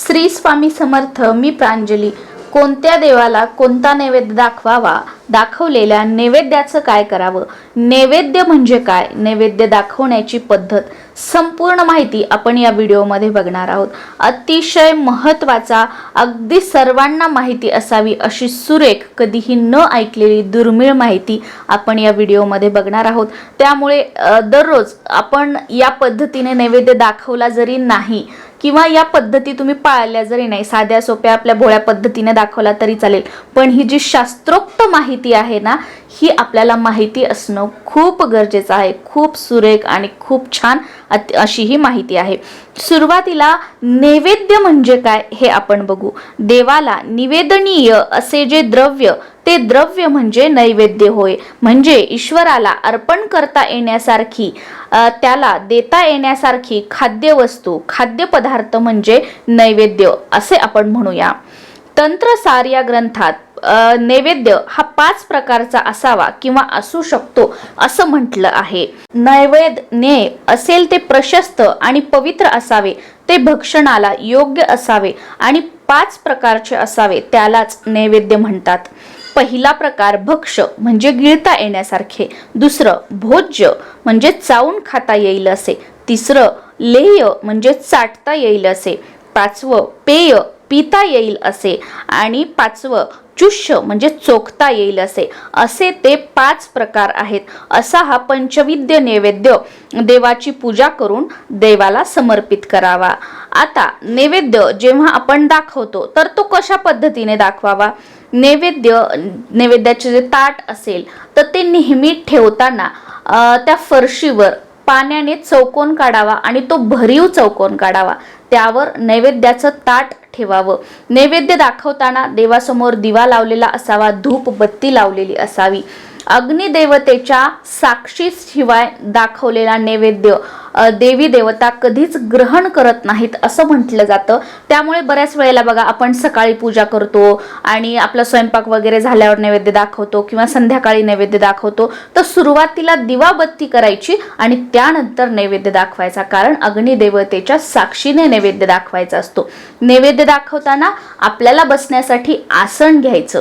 श्री स्वामी समर्थ मी प्रांजली. कोणत्या देवाला कोणता नैवेद्य दाखवावा? दाखवलेल्या नैवेद्याचं काय करावं? नैवेद्य म्हणजे काय? नैवेद्य दाखवण्याची पद्धत. संपूर्ण माहिती आपण या व्हिडिओमध्ये बघणार आहोत. अतिशय महत्त्वाचा अगदी सर्वांना माहिती असावी अशी सुरेख कधीही न ऐकलेली दुर्मिळ माहिती आपण या व्हिडिओमध्ये बघणार आहोत. त्यामुळे दररोज आपण या पद्धतीने नैवेद्य दाखवला जरी नाही किंवा या पद्धती तुम्ही पाळल्या जरी नाही साध्या सोप्या आपल्या भोळ्या पद्धतीने दाखवला तरी चालेल. पण ही जी शास्त्रोक्त माहिती आहे ना ही आपल्याला माहिती असणं खूप गरजेचं आहे. खूप सुरेख आणि खूप छान अशी ही माहिती आहे. सुरुवातीला नैवेद्य म्हणजे काय हे आपण बघू. देवाला निवेदनीय असे जे द्रव्य ते द्रव्य म्हणजे नैवेद्य होय. म्हणजे ईश्वराला अर्पण करता येण्यासारखी त्याला देता येण्यासारखी खाद्यवस्तू खाद्यपदार्थ म्हणजे नैवेद्य असे आपण म्हणूया. तंत्रसार या ग्रंथात नैवेद्य हा पाच प्रकारचा असावा किंवा असू शकतो असं म्हटलं आहे. नैवेद्य असेल ते प्रशस्त आणि पवित्र असावे ते भक्षणाला योग्य असावे आणि पाच प्रकारचे असावे त्यालाच नैवेद्य म्हणतात. पहिला प्रकार भक्ष म्हणजे गिळता येण्यासारखे. दुसरं भोज्य म्हणजे चावून खाता येईल असे. तिसरं लेय म्हणजे चाटता येईल असे. पाचवं पेय पिता येईल असे. आणि पाचवं चुष्य म्हणजे चोखता येईल असे. असे ते पाच प्रकार आहेत. असा हा पंचविद्य नैवेद्य देवाची पूजा करून देवाला समर्पित करावा. आता नैवेद्य जेव्हा आपण दाखवतो तर तो कशा पद्धतीने दाखवावा? नैवेद्य नैवेद्याचे जे ताट असेल तर ते नेहमी ठेवताना त्या फरशीवर पाण्याने चौकोन काढावा आणि तो भरीव चौकोन काढावा. त्यावर नैवेद्याचं ताट ठेवावं. नैवेद्य दाखवताना देवासमोर दिवा लावलेला असावा धूप बत्ती लावलेली असावी. अग्निदेवतेच्या साक्षीशिवाय दाखवलेला नैवेद्य देवी देवता कधीच ग्रहण करत नाहीत असं म्हटलं जातं. त्यामुळे बऱ्याच वेळेला बघा आपण सकाळी पूजा करतो आणि आपला स्वयंपाक वगैरे झाल्यावर नैवेद्य दाखवतो किंवा संध्याकाळी नैवेद्य दाखवतो तर सुरुवातीला दिवाबत्ती करायची आणि त्यानंतर नैवेद्य दाखवायचा. कारण अग्निदेवतेच्या साक्षीने नैवेद्य दाखवायचा असतो. नैवेद्य दाखवताना आपल्याला बसण्यासाठी आसन घ्यायचं.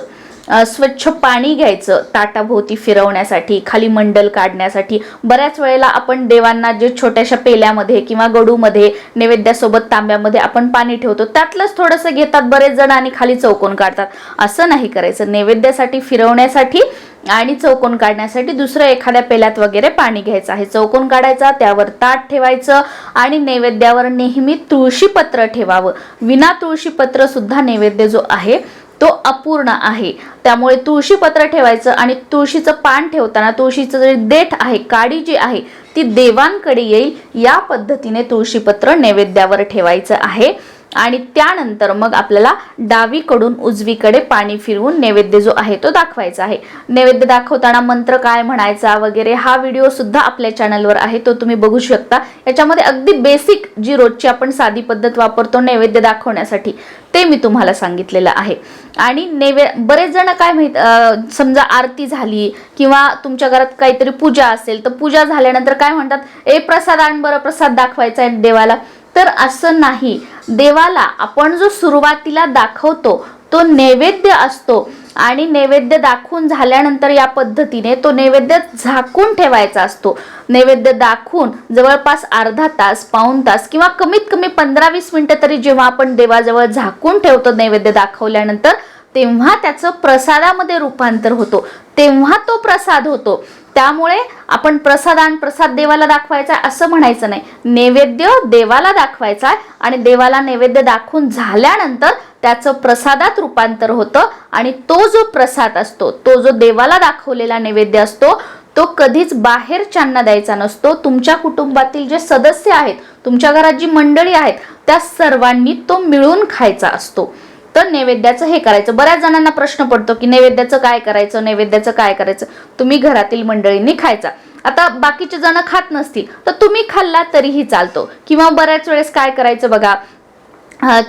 स्वच्छ पाणी घ्यायचं ताटाभोवती फिरवण्यासाठी खाली मंडल काढण्यासाठी. बऱ्याच वेळेला आपण देवांना जे छोट्याशा पेल्यामध्ये किंवा गडूमध्ये नैवेद्यासोबत तांब्यामध्ये आपण पाणी ठेवतो त्यातलंच थोडंसं घेतात बरेच जण आणि खाली चौकोन काढतात. असं नाही करायचं. नैवेद्यासाठी फिरवण्यासाठी आणि चौकोन काढण्यासाठी दुसरं एखाद्या पेल्यात वगैरे पाणी घ्यायचं आहे. चौकोन काढायचा त्यावर ताट ठेवायचं आणि नैवेद्यावर नेहमी तुळशीपत्र ठेवावं. विना तुळशीपत्र सुद्धा नैवेद्य जो आहे तो अपूर्ण आहे. त्यामुळे तुळशी पत्र ठेवायचं आणि तुळशीचं पान ठेवताना तुळशीचं जे देठ आहे काडी जी आहे ती देवांकडे येईल या पद्धतीने तुळशीपत्र नैवेद्यावर ठेवायचं आहे. आणि त्यानंतर मग आपल्याला डावीकडून उजवीकडे पाणी फिरवून नैवेद्य जो आहे तो दाखवायचा आहे. नैवेद्य दाखवताना मंत्र काय म्हणायचा वगैरे हा व्हिडिओ सुद्धा आपल्या चॅनलवर आहे तो तुम्ही बघू शकता. याच्यामध्ये अगदी बेसिक जी रोजची आपण साधी पद्धत वापरतो नैवेद्य दाखवण्यासाठी ते मी तुम्हाला सांगितलेलं आहे. आणि नैवे बरेच जण काय माहीत समजा आरती झाली किंवा तुमच्या घरात काहीतरी पूजा असेल तर पूजा झाल्यानंतर काय म्हणतात ए प्रसाद आण बरं प्रसाद दाखवायचा आहे देवाला. तर असं नाही. देवाला आपण जो सुरुवातीला दाखवतो तो नैवेद्य असतो. आणि नैवेद्य दाखवून झाल्यानंतर या पद्धतीने तो नैवेद्य झाकून ठेवायचा असतो. नैवेद्य दाखवून जवळपास अर्धा तास पाऊण तास किंवा कमीत कमी पंधरा वीस मिनटं तरी जेव्हा आपण देवाजवळ झाकून ठेवतो नैवेद्य दाखवल्यानंतर तेव्हा त्याचं प्रसादामध्ये रूपांतर होतो. तेव्हा तो प्रसाद होतो. त्यामुळे आपण प्रसादान प्रसाद देवाला दाखवायचा आहे असं म्हणायचं नाही. नैवेद्य देवाला दाखवायचा आहे आणि देवाला नैवेद्य दाखवून झाल्यानंतर त्याचं प्रसादात रूपांतर होतं आणि तो जो प्रसाद असतो तो जो देवाला दाखवलेला नैवेद्य असतो तो कधीच बाहेरच्यांना द्यायचा नसतो. तुमच्या कुटुंबातील जे सदस्य आहेत तुमच्या घरात जी मंडळी आहेत त्या सर्वांनी तो मिळून खायचा असतो. तर नैवेद्याचं हे करायचं. बऱ्याच जणांना प्रश्न पडतो की नैवेद्याचं काय करायचं नैवेद्याचं काय करायचं? तुम्ही घरातील मंडळींनी खायचा. आता बाकीचे जण खात नसतील तर तुम्ही खाल्ला तरीही चालतो. किंवा बऱ्याच वेळेस काय करायचं बघा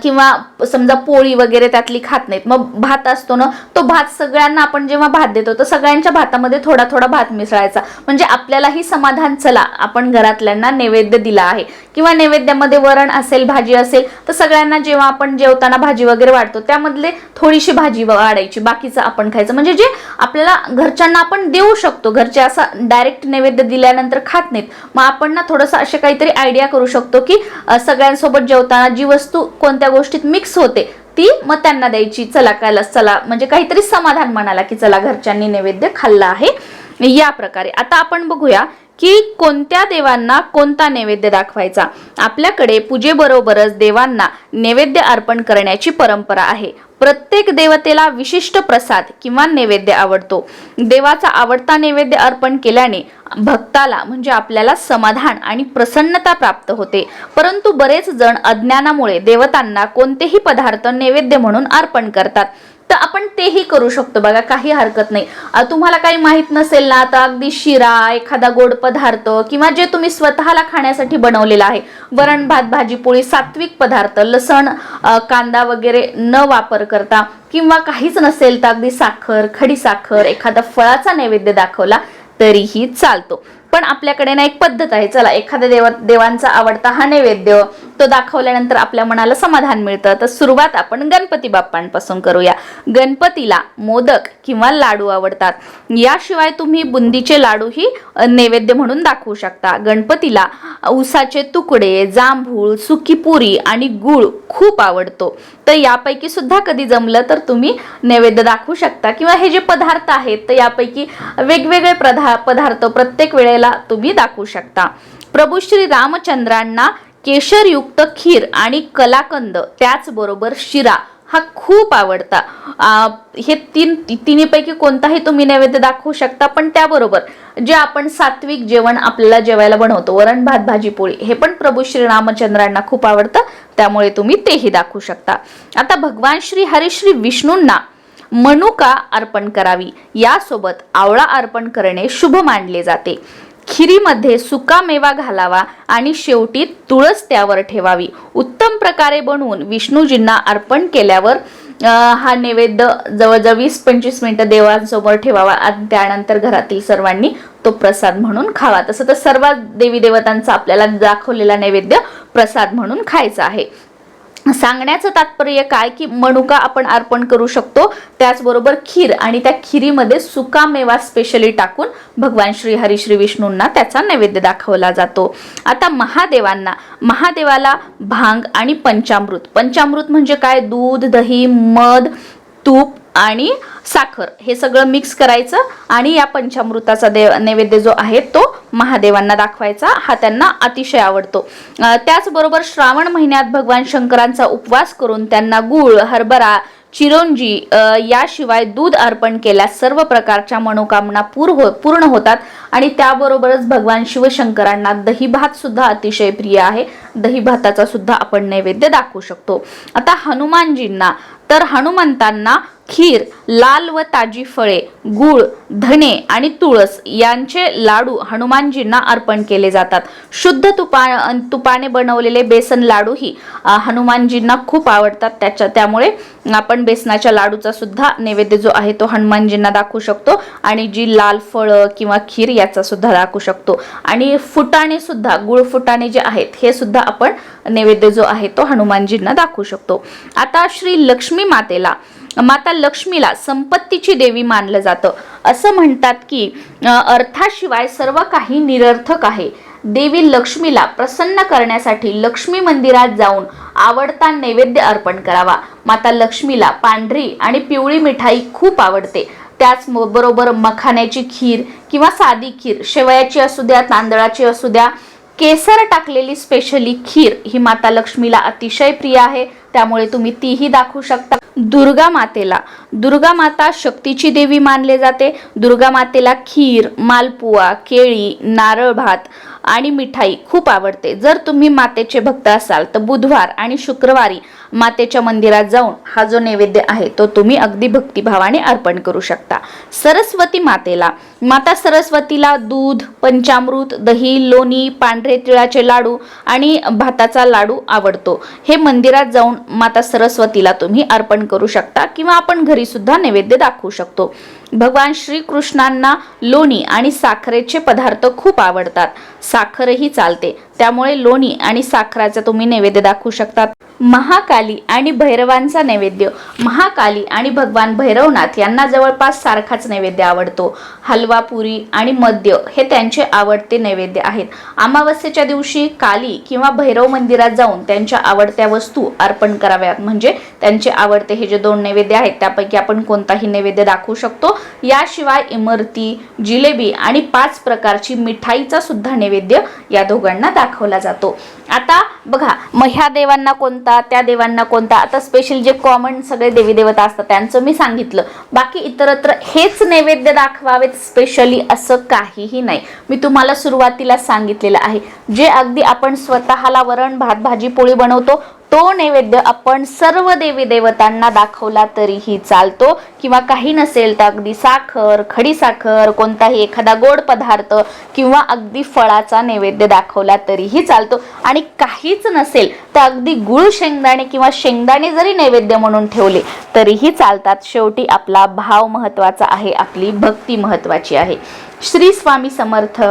किंवा समजा पोळी वगैरे त्यातली खात नाहीत. मग भात असतो ना तो भात सगळ्यांना आपण जेव्हा भात देतो तर सगळ्यांच्या भातामध्ये थोडा थोडा भात मिसळायचा. म्हणजे आपल्यालाही समाधान चला आपण घरातल्यांना नैवेद्य दिला आहे. किंवा नैवेद्यामध्ये वरण असेल भाजी असेल तर सगळ्यांना जेव्हा आपण जेवताना भाजी वगैरे वाढतो त्यामधले थोडीशी भाजी वाढायची बाकीचं आपण खायचं. म्हणजे जे आपल्याला घरच्यांना आपण देऊ शकतो घरचे असा डायरेक्ट नैवेद्य दिल्यानंतर खात नाहीत. मग आपण ना थोडंसं असे काहीतरी आयडिया करू शकतो की सगळ्यांसोबत जेवताना जी वस्तू कोणत्या गोष्टीत मिक्स होते ती मग त्यांना द्यायची. चला कायला चला म्हणजे काहीतरी समाधान म्हणाला की चला घरच्यांनी नैवेद्य खाल्ला आहे. या प्रकारे. आता आपण बघूया की कोणत्या देवांना कोणता नैवेद्य दाखवायचा? आपल्याकडे पूजेबरोबरच देवांना नैवेद्य अर्पण करण्याची परंपरा आहे. प्रत्येक देवतेला विशिष्ट प्रसाद किंवा नैवेद्य आवडतो. देवाचा आवडता नैवेद्य अर्पण केल्याने भक्ताला म्हणजे आपल्याला समाधान आणि प्रसन्नता प्राप्त होते. परंतु बरेच जण अज्ञानामुळे देवतांना कोणतेही पदार्थ नैवेद्य म्हणून अर्पण करतात. तर आपण तेही करू शकतो. बघा काही हरकत नाही. तुम्हाला काही माहीत नसेल ना तर अगदी शिरा एखादा गोड पदार्थ किंवा जे तुम्ही स्वतःला खाण्यासाठी बनवलेला आहे. वरण भात भाजी पोळी सात्विक पदार्थ लसण कांदा वगैरे न वापर करता किंवा काहीच नसेल तर अगदी साखर खडी साखर एखादा फळाचा नैवेद्य दाखवला तरीही चालतो. पण आपल्याकडे ना एक पद्धत आहे. चला एखाद्या देवा देवांचा आवडता हा नैवेद्य तो दाखवल्यानंतर आपल्या मनाला समाधान मिळतं. तर सुरुवात आपण गणपती बाप्पांपासून करूया. गणपतीला मोदक किंवा लाडू आवडतात. याशिवाय तुम्ही बुंदीचे लाडूही नैवेद्य म्हणून दाखवू शकता. गणपतीला उसाचे तुकडे जांभूळ सुकी पुरी आणि गुळ खूप आवडतो. तर यापैकी सुद्धा कधी जमलं तर तुम्ही नैवेद्य दाखवू शकता. किंवा हे जे पदार्थ आहेत तर यापैकी वेगवेगळे प्रधा पदार्थ प्रत्येक वेळेला तुम्ही दाखवू शकता. प्रभू श्री रामचंद्रांना केशरयुक्त खीर आणि कलाकंद त्याचबरोबर शिरा हा खूप आवडता. हे तीन तिन्हीपैकी कोणताही तुम्ही नैवेद्य दाखवू शकता पण त्याबरोबर जे आपण सात्विक जेवण आपल्याला जेवायला बनवतो वरण भात भाजी पोळी हे पण प्रभू श्री रामचंद्रांना खूप आवडतं त्यामुळे तुम्ही तेही दाखवू शकता. आता भगवान श्री हरिश्री विष्णूंना मनुका अर्पण करावी. यासोबत आवळा अर्पण करणे शुभ मानले जाते. खिरीमध्ये सुका मेवा घालावा आणि शेवटी तुळस त्यावर ठेवावी. उत्तम प्रकारे बनवून विष्णूजींना अर्पण केल्यावर हा नैवेद्य जवळजवळ वीस पंचवीस मिनटं देवांसमोर ठेवावा. आणि त्यानंतर घरातील सर्वांनी तो प्रसाद म्हणून खावा. तसं तर सर्व देवी देवतांचा आपल्याला दाखवलेला नैवेद्य प्रसाद म्हणून खायचा आहे. सांगण्याचं तात्पर्य काय की मनुका आपण अर्पण करू शकतो त्याचबरोबर खीर आणि त्या खिरीमध्ये सुका मेवा स्पेशली टाकून भगवान श्री हरी श्री विष्णूंना त्याचा नैवेद्य दाखवला जातो. आता महादेवांना महादेवाला भांग आणि पंचामृत. पंचामृत म्हणजे काय? दूध दही मध तूप आणि साखर. हे सगळं मिक्स करायचं आणि या पंचामृताचा देव नैवेद्य जो आहे तो महादेवांना दाखवायचा. हा त्यांना अतिशय आवडतो. त्याचबरोबर श्रावण महिन्यात भगवान शंकरांचा उपवास करून त्यांना गुळ हरभरा चिरोंजी याशिवाय दूध अर्पण केल्यास सर्व प्रकारच्या मनोकामना पूर हो पूर्ण होतात. आणि त्याबरोबरच भगवान शिवशंकरांना दही भात सुद्धा अतिशय प्रिय आहे. दही भाताचा सुद्धा आपण नैवेद्य दाखवू शकतो. आता हनुमानजींना तर हनुमंतांना खीर लाल व ताजी फळे गुळ धने आणि तुळस यांचे लाडू हनुमानजींना अर्पण केले जातात. शुद्ध तुपा तुपाने बनवलेले बेसन लाडूही हनुमानजींना खूप आवडतात. त्याच्या त्यामुळे आपण बेसनाच्या लाडूचा सुद्धा नैवेद्य जो आहे तो हनुमानजींना दाखवू शकतो आणि जी लाल फळं किंवा खीर याचा सुद्धा दाखवू शकतो. आणि फुटाणे सुद्धा गुळ फुटाणे जे आहेत हे सुद्धा आपण नैवेद्य जो आहे तो हनुमानजींना दाखवू शकतो. आता श्री लक्ष्मी मातेला माता लक्ष्मीला संपत्तीची देवी मानलं जातं. असं म्हणतात की अर्थाशिवाय सर्व काही निरर्थक आहे. देवी लक्ष्मीला प्रसन्न करण्यासाठी लक्ष्मी मंदिरात जाऊन आवडता नैवेद्य अर्पण करावा. माता लक्ष्मीला पांढरी आणि पिवळी मिठाई खूप आवडते. त्याच बरोबर मखाण्याची खीर किंवा साधी खीर शेवयाची असू द्या तांदळाची असू द्या केसर टाकलेली स्पेशली खीर ही माता लक्ष्मीला अतिशय प्रिय आहे. त्यामुळे तुम्ही तीही दाखवू शकता. दुर्गा मातेला. दुर्गा माता शक्तीची देवी मानले जाते. दुर्गा मातेला खीर मालपुआ केळी नारळ भात आणि मिठाई खूप आवडते. जर तुम्ही मातेचे भक्त असाल तर बुधवार आणि शुक्रवारी मातेच्या मंदिरात जाऊन हा जो नैवेद्य आहे तो तुम्ही अगदी भक्तिभावाने अर्पण करू शकता. सरस्वती मातेला. माता सरस्वतीला दूध पंचामृत दही लोणी पांढरे तिळाचे लाडू आणि भाताचा लाडू आवडतो. हे मंदिरात जाऊन माता सरस्वतीला तुम्ही अर्पण करू शकता किंवा आपण घरी सुद्धा नैवेद्य दाखवू शकतो. भगवान श्रीकृष्णांना लोणी आणि साखरेचे पदार्थ खूप आवडतात. साखरही चालते. त्यामुळे लोणी आणि साखराचा तुम्ही नैवेद्य दाखवू शकतात महाकाली आणि भैरवांचा नैवेद्य. महाकाली आणि भगवान भैरवनाथ यांना जवळपास सारखाच नैवेद्य आवडतो. हलवा पुरी आणि मद्य हे त्यांचे आवडते नैवेद्य आहेत. अमावस्येच्या दिवशी काली किंवा भैरव मंदिरात जाऊन त्यांच्या आवडत्या वस्तू अर्पण कराव्यात. म्हणजे त्यांचे आवडते हे जे दोन नैवेद्य आहेत त्यापैकी आपण कोणताही नैवेद्य दाखवू शकतो. याशिवाय इमरती जिलेबी आणि पाच प्रकारची मिठाईचा सुद्धा नैवेद्य या दोघांना दाखवला जातो. आता बघा मग ह्या देवांना कोणता त्या देवांना कोणता? आता स्पेशल जे कॉमन सगळे देवी देवता असतात त्यांचं मी सांगितलं. बाकी इतरत्र हेच नैवेद्य दाखवावेत स्पेशली असं काहीही नाही. मी तुम्हाला सुरुवातीला सांगितलेलं आहे. जे अगदी आपण स्वतःला वरण भात भाजी पोळी बनवतो तो नैवेद्य आपण सर्व देवी देवतांना दाखवला तरीही चालतो. किंवा काही नसेल तर अगदी साखर खडी साखर कोणताही एखादा गोड पदार्थ किंवा अगदी फळाचा नैवेद्य दाखवला तरीही चालतो. आणि काहीच नसेल तर अगदी गुळ शेंगदाणे किंवा शेंगदाणे जरी नैवेद्य म्हणून ठेवले तरीही चालतात. शेवटी आपला भाव महत्त्वाचा आहे आपली भक्ती महत्त्वाची आहे. श्री स्वामी समर्थ.